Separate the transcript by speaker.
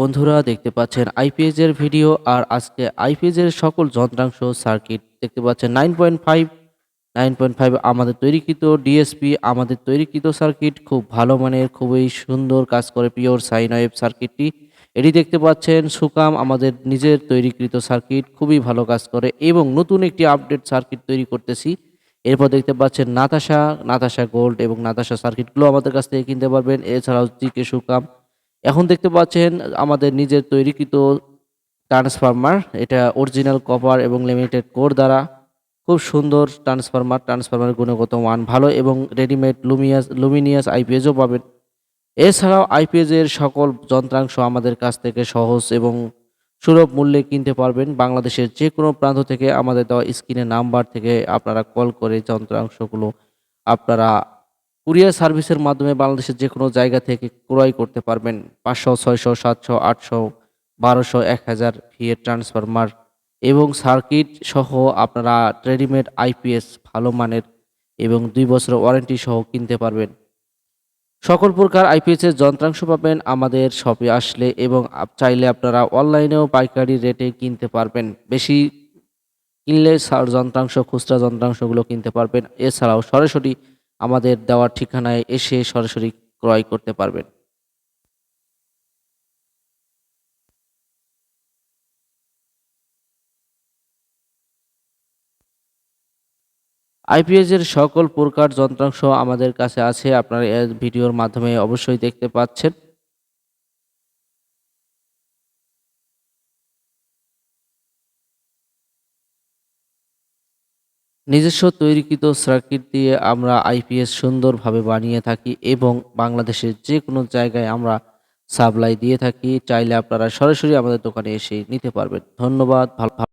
Speaker 1: বন্ধুরা দেখতে পাচ্ছেন আইপিএস এর ভিডিও আর আজকে আইপিএস এর সকল যন্ত্রাংশ সার্কিট দেখতে পাচ্ছেন nine point five, nine point five আমাদের তৈরিকৃত ডিএসপি আমাদের তৈরিকৃত সার্কিট, খুব ভালো মানের, খুবই সুন্দর কাজ করে পিওর সাইন ওয়েভ সার্কিটটি। এটি দেখতে পাচ্ছেন সুকাম, আমাদের নিজের তৈরিকৃত সার্কিট, খুবই ভালো কাজ করে এবং নতুন একটি আপডেট সার্কিট তৈরি করতেছি। এরপর দেখতে পাচ্ছেন নাতাশা নাতাশা গোল্ড এবং নাতাশা সার্কিটগুলো আমাদের কাছ থেকে কিনতে পারবেন। এছাড়াও জিকে সুকাম এখন দেখতে পাচ্ছেন আমাদের নিজের তৈরিকৃত ট্রান্সফরমার, এটা অরিজিনাল কপার এবং লিমিটেড কোর দ্বারা খুব সুন্দর ট্রান্সফরমার, ট্রান্সফরমারের গুণগত মান ভালো এবং রেডিমেড লুমিয়াস, লুমিনিয়াস আইপিএসও পাবেন। এছাড়াও আইপিএস এর সকল যন্ত্রাংশ আমাদের কাছ থেকে সহজ এবং সুলভ মূল্যে কিনতে পারবেন। বাংলাদেশের যে কোনো প্রান্ত থেকে আমাদের দেওয়া স্ক্রিনের নাম্বার থেকে আপনারা কল করে যন্ত্রাংশগুলো আপনারা কুরিয়ার সার্ভিসের মাধ্যমে বাংলাদেশের যে কোনো জায়গা থেকে ক্রয় করতে পারবেন। পাঁচশো, ছয়শো, সাতশো, আটশো, বারোশো, এক হাজার ভিএ ট্রান্সফরমার এবং সার্কিট সহ আপনারা রেডিমেড আইপিএস ভালো মানের এবং দুই বছরের ওয়ারেন্টি সহ কিনতে পারবেন। সকল প্রকার আইপিএসের যন্ত্রাংশ পাবেন আমাদের শপে আসলে এবং চাইলে আপনারা অনলাইনেও পাইকারি রেটে কিনতে পারবেন। বেশি কিনলে যন্ত্রাংশ, খুচরা যন্ত্রাংশগুলো কিনতে পারবেন। এছাড়াও সরাসরি আমাদের দেওয়ার ঠিকানায় এসে সরাসরি ক্রয় করতে পারবেন। আইপিএসের সকল প্রকার যন্ত্রাংশ আমাদের কাছে আছে, আপনারা ভিডিওর মাধ্যমে অবশ্যই দেখতে পাচ্ছেন। নিজস্ব তৈরিকৃত সার্কিট দিয়ে আমরা আইপিএস সুন্দরভাবে বানিয়ে থাকি এবং বাংলাদেশের যে কোনো জায়গায় আমরা সাপ্লাই দিয়ে থাকি, চাইলে আপনারা সরাসরি আমাদের দোকানে এসে নিতে পারবেন। ধন্যবাদ, ভালো